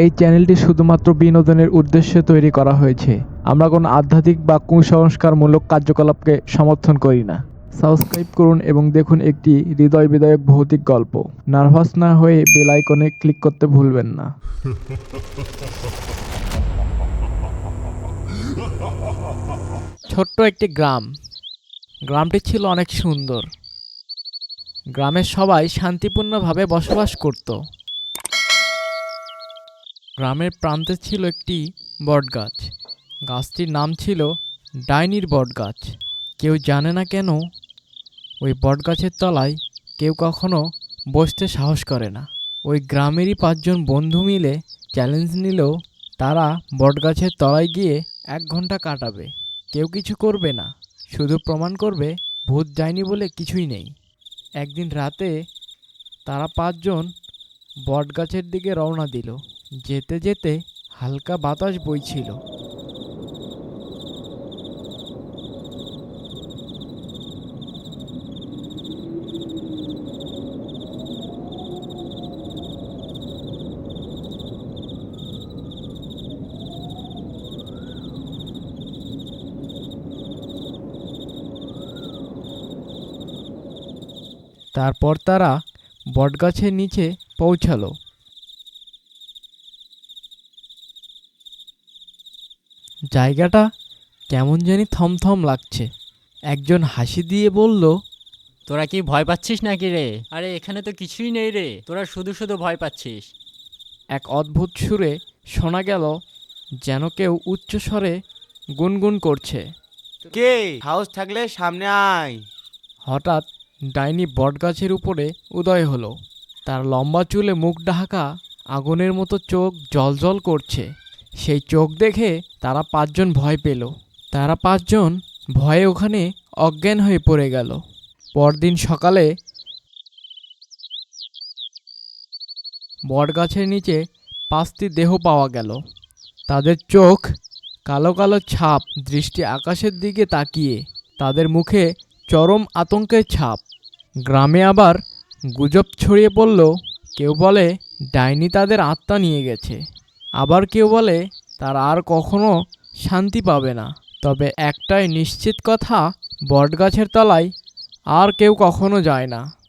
এই চ্যানেলটি শুধুমাত্র বিনোদনের উদ্দেশ্যে তৈরি করা হয়েছে। আমরা কোনো আধ্যাত্মিক বা কুসংস্কারমূলক কার্যকলাপকে সমর্থন করি না। সাবস্ক্রাইব করুন এবং দেখুন একটি হৃদয় বিদায়ক ভৌতিক গল্প। নার্ভাস না হয়ে বেল আইকনে ক্লিক করতে ভুলবেন না। ছোট্ট একটি গ্রাম। গ্রামটি ছিল অনেক সুন্দর। গ্রামের সবাই শান্তিপূর্ণভাবে বসবাস করত। গ্রামের প্রান্তে ছিল একটি বটগাছ। গাছটির নাম ছিল ডাইনির বটগাছ। কেউ জানে না কেন, ওই বটগাছের তলায় কেউ কখনো বসতে সাহস করে না। ওই গ্রামেরই পাঁচজন বন্ধু মিলে চ্যালেঞ্জ নিলেও তারা বটগাছের তলায় গিয়ে এক ঘণ্টা কাটাবে। কেউ কিছু করবে না, শুধু প্রমাণ করবে, ভূত যায়নি বলে কিছুই নেই। একদিন রাতে তারা পাঁচজন বটগাছের দিকে রওনা দিল। যেতে যেতে হালকা বাতাস বইছিল। তারপর তারা বটগাছের নিচে পৌঁছালো। জায়গাটা কেমন জানি থমথম লাগছে। একজন হাসি দিয়ে বলল তোরা কি ভয় পাচ্ছিস নাকি রে? আরে এখানে তো কিছুই নেই রে। তোরা শুধু শুধু ভয় পাচ্ছিস। এক অদ্ভুত সুরে শোনা গেল যেন কেউ উচ্চ স্বরে গুনগুন করছে। কে? হাউস থাকলে সামনে আয়। হঠাৎ ডাইনি বটগাছের উপরে উদয় হলো। তার লম্বা চুলে মুখ ঢাকা আগুনের মতো চোখ জলজল করছে। সেই চোখ দেখে তারা পাঁচজন ভয় পেল। তারা পাঁচজন ভয়ে ওখানে অজ্ঞান হয়ে পড়ে গেল। পরদিন সকালে বটগাছের নিচে পাঁচটি দেহ পাওয়া গেল। তাদের চোখ কালো কালো ছাপ, দৃষ্টি আকাশের দিকে তাকিয়ে, তাদের মুখে চরম আতঙ্কের ছাপ। গ্রামে আবার গুজব ছড়িয়ে পড়ল, কেউ বলে ডাইনি তাদের আত্মা নিয়ে গেছে। আবার কেউ বলে, তার আর কখনো শান্তি পাবে না। তবে একটাই নিশ্চিত কথা, বটগাছের তলায় আর কেউ কখনো যায় না।